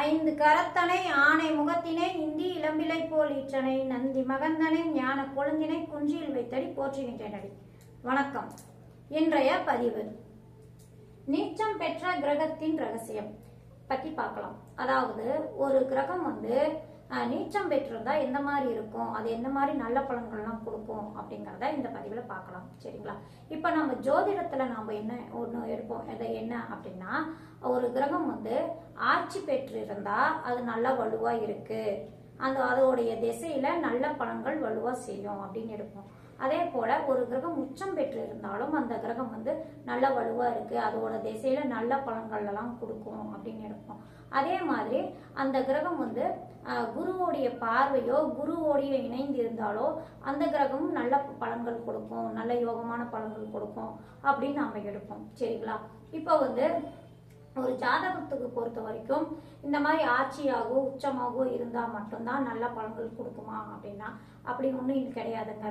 ஐந்து கரத்தனை ஆணை முகத்தினை இந்தி இளம்பிலை போல் ஈற்றனை நந்தி மகந்தனை ஞான கொழுந்தினை குஞ்சியில் வைத்தடி போற்றுகின்றனடி. வணக்கம். இன்றைய பதிவு. நீச்சம் பெற்ற கிரகத்தின் ரகசியம். பத்தி பார்க்கலாம். அதாவது ஒரு கிரகம் வந்து நீச்சம் பெற்றிருந்தால் எந்த மாதிரி இருக்கும்? அது எந்த மாதிரி நல்ல பலன்கள்லாம் கொடுக்கும்? அப்படிங்கிறத இந்த பதிவில் பார்க்கலாம். சரிங்களா? இப்போ நம்ம ஜோதிடத்தில் நாம் என்ன ஒன்று எடுப்போம்? அது என்ன அப்படின்னா ஒரு கிரகம் வந்து ஆட்சி பெற்றிருந்தால் அது நல்லா வலுவாக இருக்குது அந்த அதோடைய திசையில் நல்ல பலன்கள் வலுவாக செய்யும் அப்படின்னு எடுப்போம். அதே போல ஒரு கிரகம் உச்சம் பெற்று இருந்தாலும் அந்த கிரகம் வந்து நல்ல வலுவா இருக்கு. அதோட திசையில நல்ல பலன்கள் எல்லாம் கொடுக்கும் அப்படின்னு எடுப்போம். அதே மாதிரி அந்த கிரகம் வந்து குருவோடைய பார்வையோ குருவோடைய இணைந்து இருந்தாலோ அந்த கிரகமும் நல்ல பலன்கள் கொடுக்கும். நல்ல யோகமான பலன்கள் கொடுக்கும் அப்படின்னு நாம எடுப்போம். சரிங்களா? இப்போ வந்து ஒரு ஜாதகத்துக்கு பொறுத்த வரைக்கும் இந்த மாதிரி ஆட்சியாகவோ உச்சமாகவோ இருந்தால் மட்டும்தான் நல்ல பலன்கள் கொடுக்குமா அப்படின்னா அப்படி ஒன்றும் கிடையாதுங்க.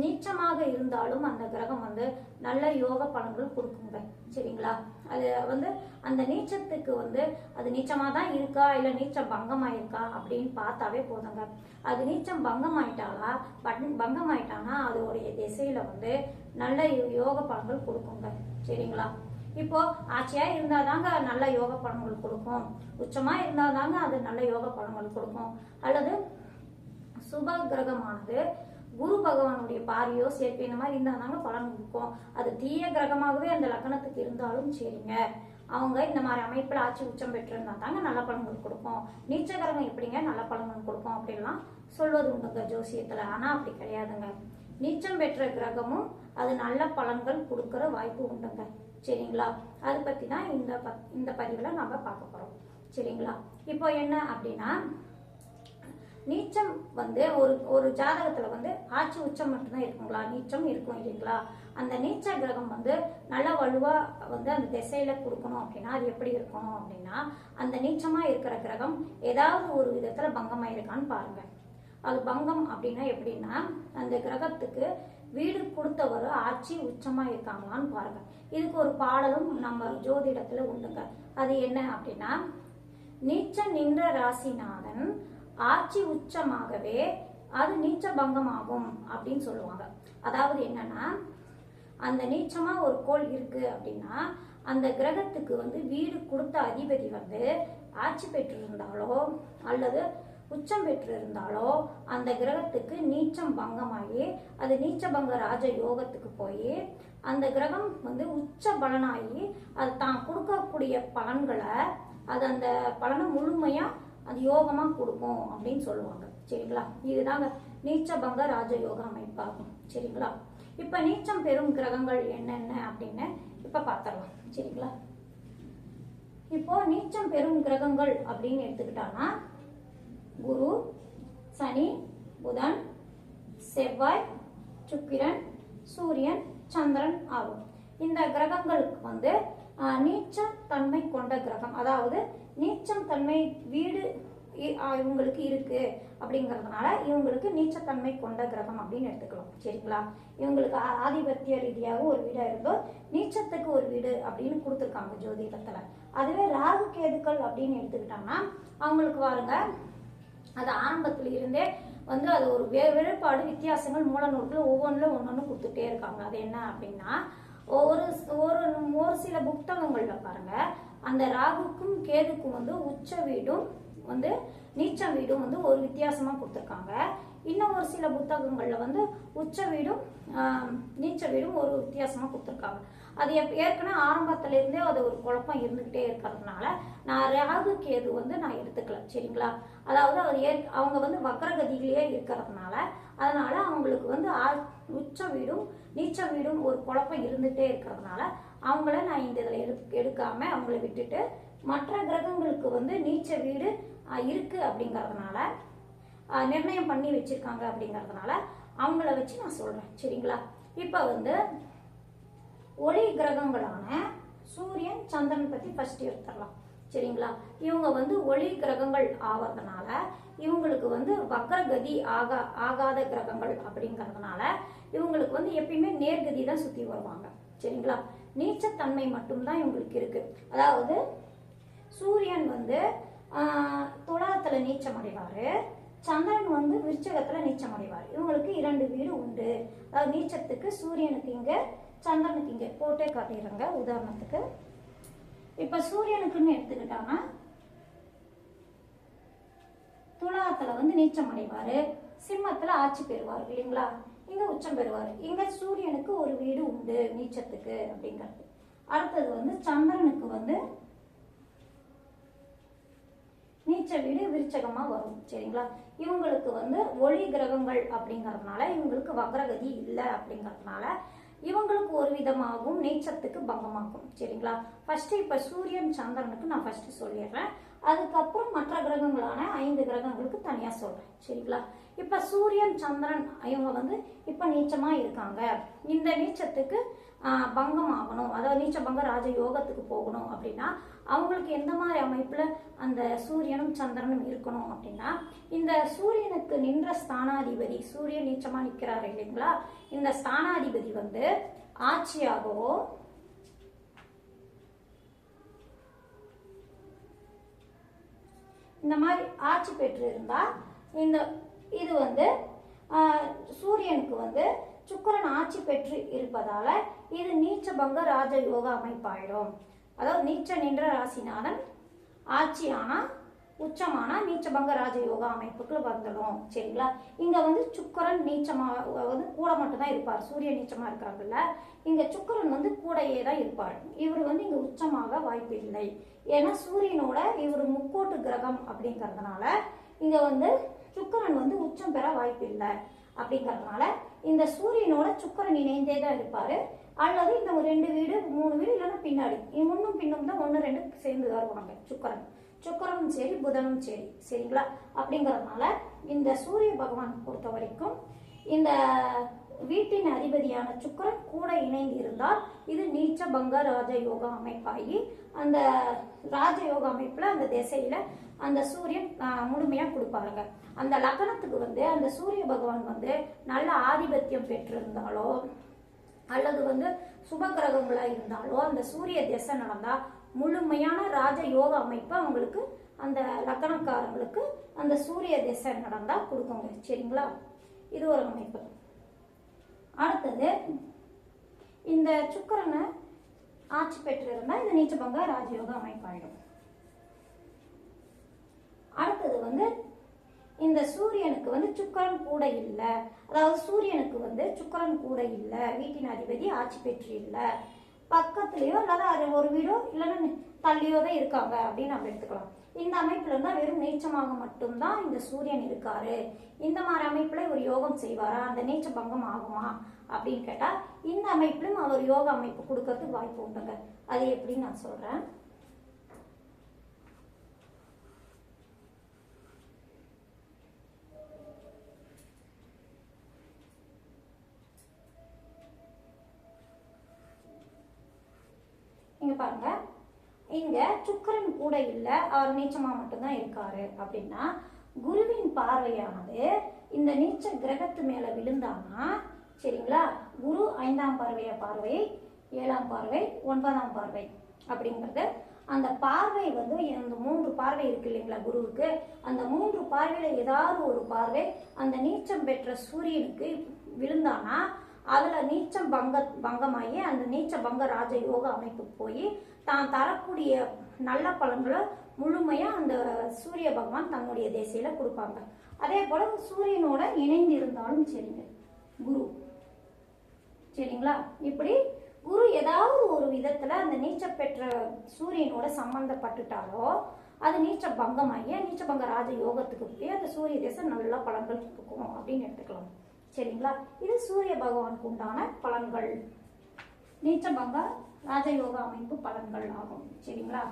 நீச்சமாக இருந்தாலும் அந்த கிரகம் வந்து நல்ல யோக பலன்கள் கொடுக்குங்க. சரிங்களா? அது வந்து அந்த நீச்சத்துக்கு வந்து அது நீச்சமாக தான் இருக்கா? இல்லை நீச்சம் பங்கமாயிருக்கா? அப்படின்னு பார்த்தாவே போதுங்க. அது நீச்சம் பங்கமாயிட்டாலா பட் பங்கமாயிட்டானா? அதோடைய திசையில வந்து நல்ல யோக பலன்கள் கொடுக்குங்க. சரிங்களா? இப்போ ஆட்சியா இருந்தாதாங்க நல்ல யோக பலன்கள் கொடுக்கும். உச்சமா இருந்தாதாங்க அது நல்ல யோக பலன்கள் கொடுக்கும். அல்லது சுப கிரகமானது குரு பகவானுடைய பாரியோ சேர்க்கை இந்த மாதிரி இருந்தாங்க பலன் கொடுக்கும் அது தீய கிரகமாகவே அந்த லக்னத்துக்கு இருந்தாலும் சரிங்க. அவங்க இந்த மாதிரி அமைப்பில் ஆட்சி உச்சம் பெற்றிருந்தா தாங்க நல்ல பலன்கள் கொடுக்கும். நீச்ச கிரகம் எப்படிங்க? நல்ல பலன்கள் கொடுக்கும் அப்படின்லாம் சொல்வது உண்டுங்க ஜோசியத்துல. ஆனா அப்படி கிடையாதுங்க. நீச்சம் பெற்ற கிரகமும் அது நல்ல பலன்கள் கொடுக்கற வாய்ப்பு உண்டுங்க. சரிங்களா? அதை பத்தி தான் இந்த ப- இந்த பதிவில் நம்ம பார்க்க போறோம். சரிங்களா? இப்போ என்ன அப்படின்னா நீச்சம் வந்து ஒரு ஒரு ஜாதகத்துல வந்து ஆட்சி உச்சம் மட்டும்தான் இருக்குங்களா? நீச்சம் இருக்கும் இல்லைங்களா? அந்த நீச்ச கிரகம் வந்து நல்ல வலுவா வந்து அந்த திசையில கொடுக்கணும் அப்படின்னா அது எப்படி இருக்கணும் அப்படின்னா அந்த நீச்சமா இருக்கிற கிரகம் ஏதாவது ஒரு விதத்துல பங்கமாயிருக்கான்னு பாருங்க. அது பங்கம் அப்படின்னா எப்படின்னா அந்த கிரகத்துக்கு வீடு கொடுத்தவர் ஆட்சி உச்சமா இருக்காங்களான்னு பாருங்க. இதுக்கு ஒரு பாடலும் நம்ம ஜோதிடத்துல உண்டுங்க. அது என்ன அப்படின்னா நீச்ச நின்ற ராசிநாதன் ஆட்சி உச்சமாகவே அது நீச்ச பங்கமாகும் அப்படின்னு சொல்லுவாங்க. அதாவது என்னன்னா அந்த நீச்சமா ஒரு கோள் இருக்கு அப்படின்னா அந்த கிரகத்துக்கு வந்து வீடு கொடுத்த அதிபதி வந்து ஆட்சி பெற்றிருந்தாலோ அல்லது உச்சம் பெற்றிருந்தாலோ அந்த கிரகத்துக்கு நீச்சம் பங்கமாகி அது நீச்சபங்க ராஜ யோகத்துக்கு போய் அந்த கிரகம் வந்து உச்ச பலனாகி அது தான் கொடுக்கக்கூடிய பலன்களை அது அந்த பலனை முழுமையாக அது யோகமாக கொடுக்கும் அப்படின்னு சொல்லுவாங்க. சரிங்களா? இதுதாங்க நீச்சபங்க பங்க ராஜ அமைப்பாகும். சரிங்களா? இப்போ நீச்சம் பெறும் கிரகங்கள் என்னென்ன அப்படின்னு இப்போ பார்த்துடலாம் சரிங்களா? இப்போ நீச்சம் பெறும் கிரகங்கள் அப்படின்னு எடுத்துக்கிட்டான்னா குரு சனி புதன் செவ்வாய் சுக்கிரன் சூரியன் சந்திரன் ஆகும். இந்த கிரகங்களுக்கு வந்து நீச்சம் தன்மை கொண்ட கிரகம். அதாவது நீச்சம் தன்மை வீடு இ- இவங்களுக்கு இருக்கு அப்படிங்கறதுனால இவங்களுக்கு நீச்சத்தன்மை கொண்ட கிரகம் அப்படின்னு எடுத்துக்கலாம். சரிங்களா? இவங்களுக்கு ஆதிபத்திய ரீதியாக ஒரு வீடா இருந்தோ நீச்சத்துக்கு ஒரு வீடு அப்படின்னு கொடுத்துருக்காங்க ஜோதிடத்துல. அதுவே ராகு கேதுக்கள் அப்படின்னு எடுத்துக்கிட்டோம்னா அவங்களுக்கு பாருங்க அது ஆரம்பத்துல இருந்தே வந்து அது ஒரு வே- வேறுபாடு வித்தியாசங்கள் மூல நூல்கள் ஒன்று ஒன்னொன்னு கொடுத்துட்டே இருக்காங்க. அது என்ன அப்படின்னா ஒரு ஒரு ஒரு சில புத்தகங்கள்ல பாருங்க. அந்த ராகுக்கும் கேதுக்கும் வந்து உச்ச வீடும் வந்து நீச்ச வீடும் வந்து ஒரு வித்தியாசமா கொடுத்துருக்காங்க. இன்னும் ஒரு சில புத்தகங்கள்ல வந்து உச்ச வீடும் நீச்ச வீடும் ஒரு வித்தியாசமா கொடுத்துருக்காங்க. அது எப்- ஏற்கனவே ஆரம்பத்துல இருந்தே அது ஒரு குழப்பம் இருந்துகிட்டே இருக்கிறதுனால நான் ராகு கேது வந்து நான் எடுத்துக்கல சரிங்களா? அதாவது அவர் ஏற் அவங்க வந்து வக்ரகதியிலேயே இருக்கிறதுனால அதனால அவங்களுக்கு வந்து ஆ- உச்ச வீடும் நீச்சல் வீடும் ஒரு குழப்பம் இருந்துட்டே இருக்கிறதுனால அவங்கள நான் இந்த இதில் எடு எடுக்காமல் அவங்கள விட்டுட்டு மற்ற கிரகங்களுக்கு வந்து நீச்ச வீடு இருக்குது அப்படிங்கிறதுனால நிர்ணயம் பண்ணி வச்சிருக்காங்க அப்படிங்கிறதுனால அவங்கள வச்சு நான் சொல்கிறேன் சரிங்களா? இப்போ வந்து ஒளி கிரகங்களான சூரியன் சந்திரன் பற்றி ஃபர்ஸ்ட் எடுத்துடலாம். சரிங்களா? இவங்க வந்து ஒளி கிரகங்கள் ஆவறதுனால இவங்களுக்கு வந்து வக்ரகதி ஆகா ஆகாத கிரகங்கள் அப்படிங்கிறதுனால இவங்களுக்கு வந்து எப்பயுமே நேர்கதி தான் சுத்தி வருவாங்க. சரிங்களா? நீச்சத்தன்மை மட்டும்தான் இவங்களுக்கு இருக்கு. அதாவது சூரியன் வந்து ஆஹ், அடைவாரு. சந்திரன் வந்து விருச்சகத்துல நீச்சம் அடைவார். இவங்களுக்கு இரண்டு வீடு உண்டு. அதாவது நீச்சத்துக்கு சூரியனுக்கு இங்க சந்திரனுக்கு இங்க. போட்டே காட்டிடுறாங்க. உதாரணத்துக்கு இப்ப சூரியனுக்குன்னு எடுத்துக்கிட்டாங்கன்னா துலாத்துல வந்து நீச்சம் அடைவாரு. சிம்மத்துல ஆட்சி பெறுவார் இல்லைங்களா? இங்க உச்சம் பெறுவார். இங்க சூரியனுக்கு ஒரு வீடு உண்டு நீச்சத்துக்கு அப்படிங்கிறது. அடுத்தது வந்து சந்திரனுக்கு வந்து நீச்ச வீடு விருச்சகமா வரும். சரிங்களா? இவங்களுக்கு வந்து ஒளி கிரகங்கள் அப்படிங்கறதுனால இவங்களுக்கு வக்ரகதி இல்லை அப்படிங்கறதுனால இவங்களுக்கு ஒரு விதமாகவும் நீச்சத்துக்கு பங்கமாகும் சரிங்களா? ஃபர்ஸ்ட் இப்ப சூரியன் சந்திரனுக்கு நான் ஃபர்ஸ்ட் சொல்லிடுறேன். அதுக்கப்புறம் மற்ற கிரகங்களான ஐந்து கிரகங்களுக்கு தனியா சொல்றேன். சரிங்களா? இப்ப சூரியன் சந்திரன் இவங்க வந்து இப்ப நீச்சமா இருக்காங்க. இந்த நீச்சத்துக்கு பங்கம் ஆகணும் அதாவது நீச்ச பங்க ராஜ யோகத்துக்கு போகணும் அப்படின்னா அவங்களுக்கு எந்த மாதிரி அமைப்புல அந்த சூரியனும் சந்திரனும் இருக்கணும் அப்படின்னா இந்த சூரியனுக்கு நின்ற ஸ்தானாதிபதி சூரியன் நீச்சமா நிக்கிறாரு இல்லைங்களா? இந்த ஸ்தானாதிபதி வந்து ஆட்சியாகவோ இந்த மாதிரி ஆட்சி பெற்று இருந்தா இந்த இது வந்து ஆஹ், சூரியனுக்கு வந்து சுக்கிரன் ஆட்சி பெற்று இருப்பதால இது நீச்ச பங்க ராஜ அமைப்பாயிடும் அதாவது நீச்ச நின்ற ராசிநாதன் ஆட்சியானா உச்சமானா நீச்சபங்க ராஜயோகா அமைப்புக்கு வந்துடும். சரிங்களா? இங்கே வந்து சுக்கரன் நீச்சமாக வந்து கூட மட்டும்தான் இருப்பார். சூரிய நீச்சமாக இருக்கிறாங்கல்ல. இங்கே சுக்கரன் வந்து கூடையே தான் இருப்பார். இவர் வந்து இங்கே உச்சமாக வாய்ப்பு இல்லை. ஏன்னா சூரியனோட இவர் முக்கோட்டு கிரகம் அப்படிங்கிறதுனால இங்கே வந்து சுக்கரன் வந்து உச்சம் பெற வாய்ப்பு இல்லை. அப்படிங்கறதுனால இந்த சூரியனோட சுக்கரன் இணைந்தே தான் இருப்பார். அல்லது இந்த ஒரு ரெண்டு வீடு மூணு வீடு இல்லைன்னா பின்னாடி. முன்னும் பின்னும் தான் ஒன்று ரெண்டு சேர்ந்து வருவாங்க. சுக்கரன். சுக்கரனும் சரி புதனும் சரி. சரிங்களா? அப்படிங்கறதுனால இந்த சூரிய பகவான் பொறுத்த வரைக்கும் இந்த வீட்டின் அதிபதியான சுக்கரன் கூட இணைந்து இருந்தால் இது நீச்ச பங்க ராஜயோக அமைப்பாகி அந்த ராஜயோக அமைப்புல அந்த திசையில அந்த சூரியன் முழுமையாக முழுமையா கொடுப்பாருங்க. அந்த லக்னத்துக்கு வந்து அந்த சூரிய பகவான் வந்து நல்ல ஆதிபத்தியம் பெற்றிருந்தாலோ அல்லது வந்து சுப கிரகங்களா இருந்தாலோ அந்த சூரிய திசை நடந்தா முழுமையான ராஜ யோக அமைப்பு அவங்களுக்கு அந்த லக்கணக்காரங்களுக்கு அந்த சூரிய திசை நடந்தா கொடுக்குங்க. சரிங்களா? இது ஒரு அமைப்பு. அடுத்தது இந்த சுக்கிரனை ஆட்சி பெற்றிருந்தா இந்த நீச்சபங்க ராஜயோக அமைப்பாயிடும். அடுத்தது வந்து இந்த சூரியனுக்கு வந்து சுக்கரன் கூட இல்லை. அதாவது சூரியனுக்கு வந்து சுக்கரன் கூட இல்லை. வீட்டின் அதிபதி ஆட்சி பெற்று இல்லை. பக்கத்துலேயோ அல்லது அது ஒரு வீடோ இல்லைன்னா தள்ளியோ தான் இருக்காங்க அப்படின்னு நம்ம எடுத்துக்கலாம். இந்த அமைப்புல இருந்தா வெறும் நீச்சமாக மட்டும்தான் இந்த சூரியன் இருக்காரு. இந்த மாதிரி அமைப்புல ஒரு யோகம் செய்வாரா? அந்த நீச்ச பங்கம் ஆகுமா? அப்படின்னு கேட்டா இந்த அமைப்பிலும் அவர் யோக அமைப்பு கொடுக்கறதுக்கு வாய்ப்பு உண்டுங்க. அது எப்படின்னு நான் சொல்றேன் இங்க பாருங்க இங்க சுக்கிரன் கூட இல்லை அவர் நீச்சமா மட்டும்தான் இருக்காரு அப்படின்னா குருவின் பார்வையானது இந்த நீச்ச கிரகத்து மேல விழுந்தானா? சரிங்களா? குரு ஐந்தாம் பார்வைய பார்வை ஏழாம் பார்வை ஒன்பதாம் பார்வை அப்படிங்கிறது அந்த பார்வை வந்து இந்த மூன்று பார்வை இருக்கு இல்லைங்களா குருவுக்கு? அந்த மூன்று பார்வையில ஏதாவது ஒரு பார்வை அந்த நீச்சம் பெற்ற சூரியனுக்கு விழுந்தானா? அதுல நீச்சம் பங்க பங்கமாகி அந்த நீச்ச பங்க ராஜ யோக அமைப்பு போய் தான் தரக்கூடிய நல்ல பலன்களை முழுமையாக அந்த சூரிய பகவான் தன்னுடைய தேசையில கொடுப்பாங்க. அதே போல் சூரியனோட இணைந்து இருந்தாலும் சரிங்க. குரு. சரிங்களா? இப்படி குரு ஏதாவது ஒரு விதத்தில் அந்த நீச்ச பெற்ற சூரியனோட சம்மந்தப்பட்டுட்டாலோ அது நீச்ச பங்கமாகி நீச்ச பங்க ராஜ யோகத்துக்கு போய் அந்த சூரிய தேசம் நல்ல பலன்கள் கொடுக்கும் அப்படின்னு எடுத்துக்கலாம். சரிங்களா? இது சூரிய பகவானுக்கு உண்டான பலன்கள். பங்கம் ராஜயோக அமைப்பு பலன்கள் ஆகும். சரிங்களா?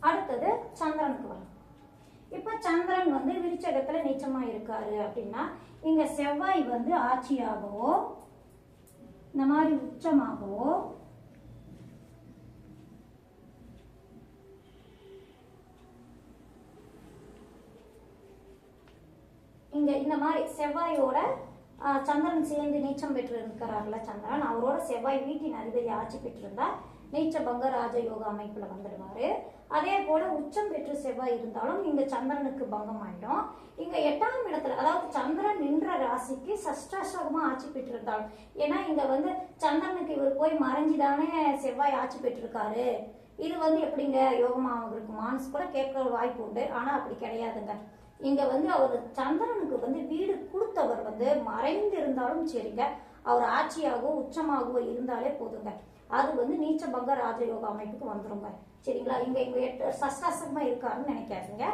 அடுத்தது சந்திரனுக்கு வரும். இப்ப சந்திரன் வந்து விருச்சகத்துல நீச்சமா இருக்காரு அப்படின்னா இங்க செவ்வாய் வந்து ஆட்சியாகவோ இந்த மாதிரி உச்சமாகவோ இங்க இந்த மாதிரி செவ்வாயோட சந்திரன் சேர்ந்து நீச்சம் பெற்று இருக்கிறார்ல சந்திரன்? அவரோட செவ்வாய் வீட்டின் அதிபதி ஆட்சி பெற்றிருந்தா பங்கராஜ யோகா அமைப்புல வந்துடுவாரு. அதே போல உச்சம் பெற்று செவ்வாய் இருந்தாலும் இங்க சந்திரனுக்கு பங்கம் ஆயிடும் இங்க எட்டாம் இடத்துல அதாவது சந்திரன் நின்ற ராசிக்கு சஷ்டாசகமா ஆட்சி பெற்றிருந்தாலும் ஏன்னா இங்க வந்து சந்திரனுக்கு இவர் போய் மறைஞ்சுதானே செவ்வாய் ஆட்சி பெற்றிருக்காரு. இது வந்து எப்படிங்க யோகமாக இருக்குமான்னு கூட கேட்க வாய்ப்பு உண்டு. ஆனா அப்படி கிடையாதுங்க. இங்க வந்து அவர் சந்திரனுக்கு வந்து வீடு கொடுத்தவர் வந்து மறைந்து இருந்தாலும் சரிங்க. அவர் ஆட்சியாகவோ உச்சமாகவோ இருந்தாலே போதுங்க. அது வந்து நீச்சபங்க ராஜயோக அமைப்புக்கு வந்துருங்க. சரிங்களா? இங்க இங்க சசாசமா இருக்காருன்னு நினைக்காதீங்க.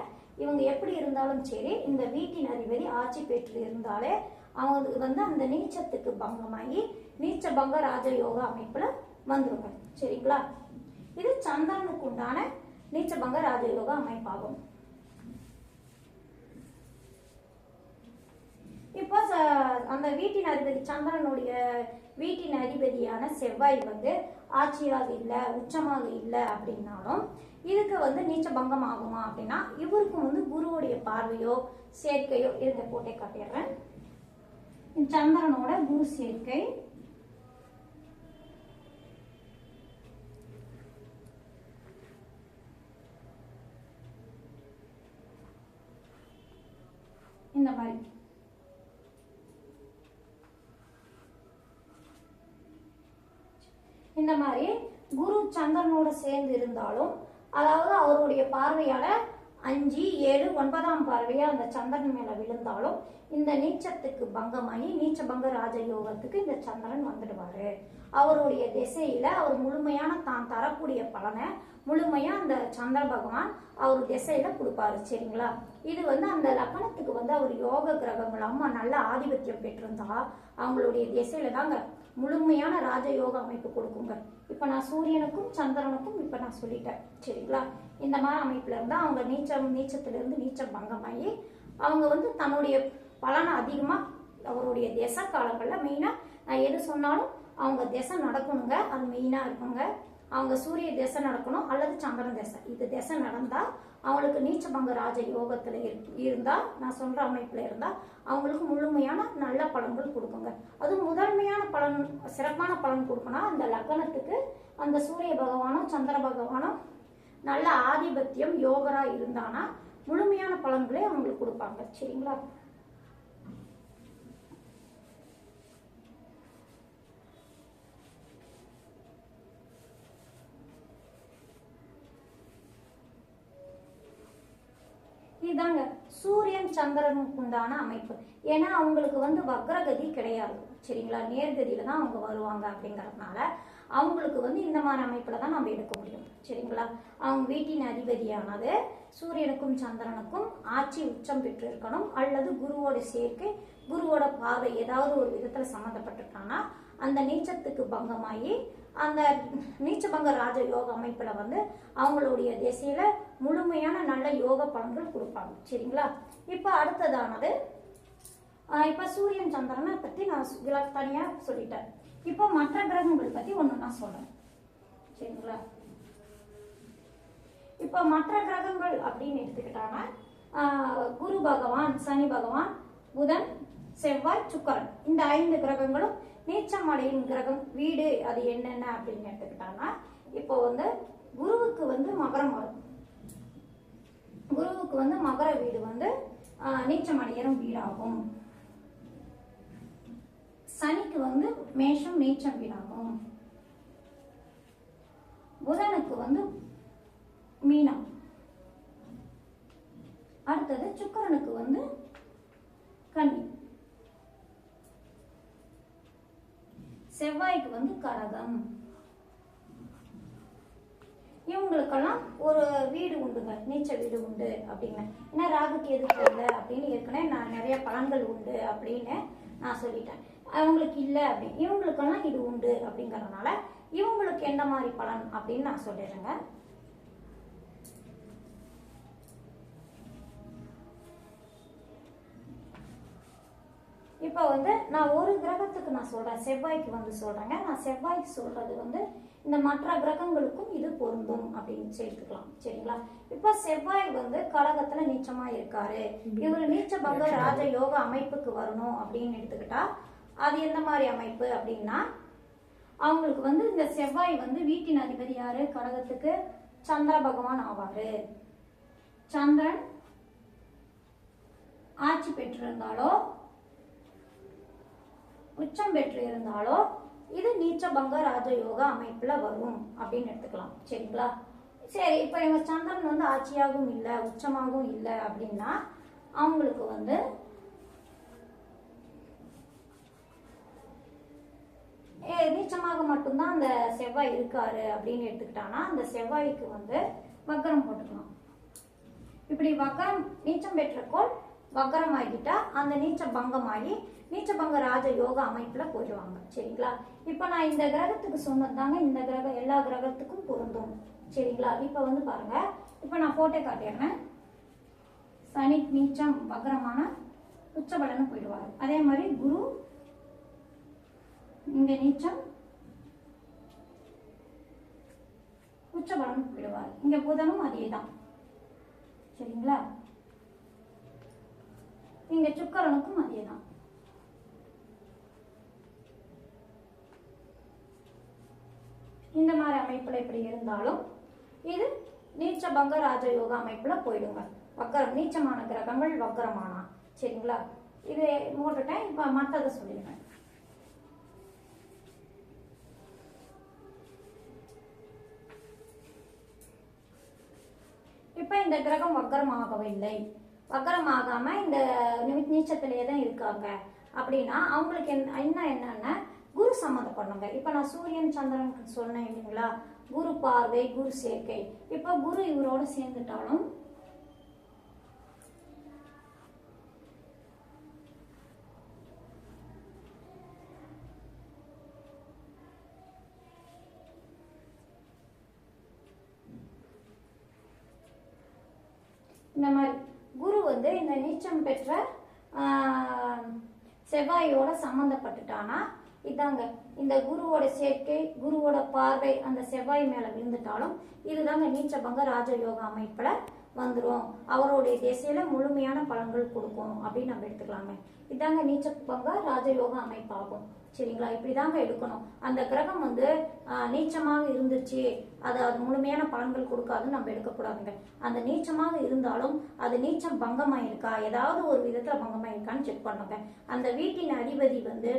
இவங்க எப்படி இருந்தாலும் சரி இந்த வீட்டின் அதிபதி ஆட்சி பெற்று இருந்தாலே அவங்களுக்கு வந்து அந்த நீச்சத்துக்கு பங்கமாகி நீச்சபங்க ராஜயோக அமைப்புல வந்துருங்க. சரிங்களா? இது சந்திரனுக்கு உண்டான நீச்சபங்க ராஜயோக அமைப்பாகும். இப்போ ச- அந்த வீட்டின் அதிபதி சந்திரனுடைய வீட்டின் அதிபதியான செவ்வாய் வந்து ஆட்சியாக இல்லை உச்சமாக இல்லை அப்படின்னாலும் இதுக்கு வந்து நீச்ச பங்கம் ஆகுமா அப்படின்னா இவருக்கும் வந்து குருவுடைய பார்வையோ சேர்க்கையோ இருந்த போட்டே காட்டிடுறேன். சந்திரனோட குரு சேர்க்கை. இந்த மாதிரி. இந்த மாதிரி குரு சந்திரனோட சேர்ந்து இருந்தாலும் அதாவது அவருடைய பார்வையால அஞ்சு ஏழு ஒன்பதாம் பார்வையா அந்த சந்திரன் மேல விழுந்தாலும் இந்த நீச்சத்துக்கு பங்கமாகி நீச்ச பங்க ராஜயோகத்துக்கு இந்த சந்திரன் வந்துடுவாரு. அவருடைய திசையில அவர் முழுமையான தான் தரக்கூடிய பலனை முழுமையா அந்த சந்திர பகவான் அவர் திசையில கொடுப்பாரு சரிங்களா? இது வந்து அந்த லக்னத்துக்கு வந்து அவர் யோக கிரகங்கள் அம்மா நல்ல ஆதிபத்தியம் பெற்றிருந்தா அவங்களுடைய திசையில தாங்க முழுமையான ராஜயோக அமைப்பு கொடுக்குங்க. இப்ப நான் சூரியனுக்கும் சந்திரனுக்கும் இப்ப நான் சொல்லிட்டேன் சரிங்களா? இந்த மாதிரி அமைப்புல இருந்தா அவங்க நீச்சம் நீச்சத்துல இருந்து நீச்சம் பங்கமாகி அவங்க வந்து தன்னுடைய பலனை அதிகமா அவருடைய திசை காலங்கள்ல மெயினா நான் எது சொன்னாலும் அவங்க திசை நடக்கணுங்க அது மெயினா இருக்குங்க. அவங்க சூரிய திசை நடக்கணும் அல்லது சந்திரன் திசை. இது திசை நடந்தால் அவங்களுக்கு நீச்சபங்க ராஜ யோகத்தில் இருந்தால் நான் சொல்கிற அமைப்பில் இருந்தால் அவங்களுக்கு முழுமையான நல்ல பலன்கள் கொடுக்குங்க. அது முதன்மையான பலன் சிறப்பான பலன் கொடுக்கணும் அந்த லக்னத்துக்கு அந்த சூரிய பகவானும் சந்திர பகவானும் நல்ல ஆதிபத்தியம் யோகராக இருந்தானா முழுமையான பலன்களை அவங்களுக்கு கொடுப்பாங்க. சரிங்களா? இதாங்க. சூரியன் சந்திரனுக்கு உண்டான அமைப்பு. ஏன்னா அவங்களுக்கு வந்து வக்ரகதி கிடையாது. சரிங்களா? நேர்கதியில தான் அவங்க வருவாங்க அப்படிங்கறதுனால அவங்களுக்கு வந்து இந்த மாதிரி அமைப்புல தான் நம்ம எடுக்க முடியும். சரிங்களா? அவங்க வீட்டின் அதிபதியானது சூரியனுக்கும் சந்திரனுக்கும் ஆட்சி உச்சம் பெற்று இருக்கணும் அல்லது குருவோட சேர்க்கை குருவோட பார்வை ஏதாவது ஒரு விதத்துல சம்மந்தப்பட்டிருக்கானா அந்த நீச்சத்துக்கு பங்கமாகி அந்த நீச்சபங்க ராஜ யோக அமைப்பில் வந்து அவங்களுடைய திசையில முழுமையான நல்ல யோக பலன்கள் கொடுப்பாங்க. சரிங்களா? இப்போ அடுத்ததானது இப்போ சூரியன் சந்திரனை பற்றி நான் சு- தனியாக சொல்லிட்டேன். இப்போ மற்ற கிரகங்கள் பற்றி ஒன்று நான் சொல்கிறேன் சரிங்களா? இப்போ மற்ற கிரகங்கள் அப்படின்னு எடுத்துக்கிட்டாங்கன்னா குரு பகவான் சனி பகவான் புதன் செவ்வாய் சுக்கரன். இந்த ஐந்து கிரகங்களும் நீச்சம் அடையும் கிரகம் வீடு அது என்னென்ன அப்படின்னு எடுத்துக்கிட்டாங்கன்னா இப்போ வந்து குருவுக்கு வந்து மகரம் வரும் குருவுக்கு வந்து மகர வீடு வந்து நீச்சமலையரும் நீச்சம் அடையிற வீடாகும். சனிக்கு வந்து மேஷம் நீச்சம் வீடாகும். புதனுக்கு வந்து மீனம். அடுத்தது சுக்கிரனுக்கு வந்து கன்னி. செவ்வாய்க்கு வந்து கடகம். இவங்களுக்கெல்லாம் ஒரு வீடு உண்டுங்க நீச்சல் வீடு உண்டு அப்படின்னு. ஏன்னா ராகுக்கு எது இல்லை அப்படின்னு ஏற்கனவே நான் நிறைய பலன்கள் உண்டு அப்படின்னு நான் சொல்லிட்டேன். அவங்களுக்கு இல்லை அப்படின்னு. இவங்களுக்கெல்லாம் இது உண்டு அப்படிங்கறதுனால இவங்களுக்கு எந்த மாதிரி பலன் அப்படின்னு நான் சொல்லிடுறேங்க. இப்போ வந்து நான் ஒரு கிரக நான் சொல்றேன். செவ்வாய்க்கு வந்து சொல்றேங்க. நான் செவ்வாய்க்கு சொல்றது வந்து இந்த மற்ற கிரகங்களுக்கும் இது பொருந்தும் அப்படின்னு சேர்த்துக்கலாம். சரிங்களா? இப்போ செவ்வாய் வந்து கடகத்துல நீச்சமா இருக்காரு. இவர் நீச்ச பங்க ராஜ யோக அமைப்புக்கு வரணும் அப்படின்னு எடுத்துக்கிட்டா அது எந்த மாதிரி அமைப்பு அப்படின்னா அவங்களுக்கு வந்து இந்த செவ்வாய் வந்து வீட்டின் அதிபதி யாரு? கடகத்துக்கு சந்திர பகவான் ஆவாரு. சந்திரன் ஆட்சி பெற்றிருந்தாலோ உச்சம் பெற்று இருந்தாலோ இது நீச்சபங்க ராஜயோக அமைப்புல வரும் அப்படின்னு எடுத்துக்கலாம். சரிங்களா? சரி இப்போ இவங்க சந்திரன் வந்து ஆட்சியாகவும் இல்லை உச்சமாகவும் இல்லை அப்படின்னா அவங்களுக்கு வந்து ஏ, நீச்சமாக மட்டும்தான் அந்த செவ்வாய் இருக்காரு அப்படின்னு எடுத்துக்கிட்டானா அந்த செவ்வாய்க்கு வந்து வக்கரம் போட்டுக்கலாம். இப்படி வக்கரம் நீச்சம் பெற்ற கோள் வக்கரம் ஆகிட்டா அந்த நீச்ச பங்கமாகி நீச்சபங்க ராஜ யோக அமைப்புல போயிடுவாங்க சரிங்களா? இப்போ நான் இந்த கிரகத்துக்கு சொன்னதாங்க இந்த கிரகம் எல்லா கிரகத்துக்கும் பொருந்தும். சரிங்களா? இப்போ வந்து பாருங்க இப்போ நான் போட்டோ காட்டிடுறேன். சனி நீச்சம் வக்ரமான உச்சபலன்னு போயிடுவார். அதே மாதிரி குரு இங்க நீச்சம் உச்சபலம் போயிடுவார். இங்க புதனும் அதே தான் சரிங்களா? இங்க சுக்கரனுக்கும் அதே தான் இந்த மாதிரி அமைப்புல இப்படி இருந்தாலும் இது நீச்ச பங்க ராஜயோக அமைப்புல போயிடுங்க. வக்கரம் நீச்சமான கிரகங்கள் வக்கரமானா. சரிங்களா? இது போட்டுட்டேன் இப்ப மற்றதை சொல்லிடுங்க இப்ப இந்த கிரகம் வக்கரமாகவில்லை வக்கரமாகாம இந்த நீச்சத்திலேயே தான் இருக்காங்க. அப்படின்னா அவங்களுக்கு என்ன என்ன என்னன்னா குரு சம்மந்தப்படணுங்க. இப்போ நான் சூரியன் சந்திரன் சொன்னேன் இல்லைங்களா? குரு பார்வை குரு சேர்க்கை. இப்போ குரு இவரோட சேர்ந்துட்டாலும் இந்த மாதிரி குரு வந்து இந்த நீச்சம் பெற்ற செவ்வாயோட சம்மந்தப்பட்டுட்டானா? இதாங்க இந்த குருவோட சேர்க்கை குருவோட பார்வை அந்த செவ்வாய் மேல விழுந்துட்டாலும் இதுதாங்க நீச்சபங்க ராஜயோக அமைப்புல வந்துடும் அவருடைய திசையில முழுமையான பலன்கள் கொடுக்கும் அப்படின்னு நம்ம எடுத்துக்கலாமே. இதாங்க நீச்ச பங்க ராஜயோக அமைப்பாகும். சரிங்களா? இப்படிதாங்க எடுக்கணும். அந்த கிரகம் வந்து நீச்சமாக இருந்துச்சு. அது அது முழுமையான பலன்கள் கொடுக்காதுன்னு நம்ம எடுக்கக்கூடாதுங்க. அந்த நீச்சமாக இருந்தாலும் அது நீச்சம் பங்கமாயிருக்கா ஏதாவது ஒரு விதத்துல பங்கமாயிருக்கான்னு செக் பண்ணுங்க. அந்த வீட்டின் அதிபதி வந்து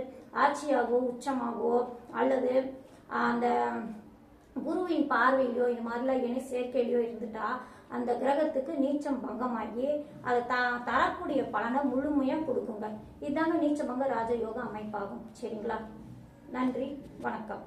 ஆட்சியாகவோ உச்சமாகவோ அல்லது அந்த குருவின் பார்வையிலோ இது மாதிரிலாம் என்ன சேர்க்கையிலையோ இருந்துட்டா அந்த கிரகத்துக்கு நீச்சம் பங்கமாகி அதை த தரக்கூடிய பலனை முழுமையாக கொடுக்குங்க. இதுதாங்க நீச்சபங்க ராஜயோக அமைப்பாகும். சரிங்களா? நன்றி. வணக்கம்.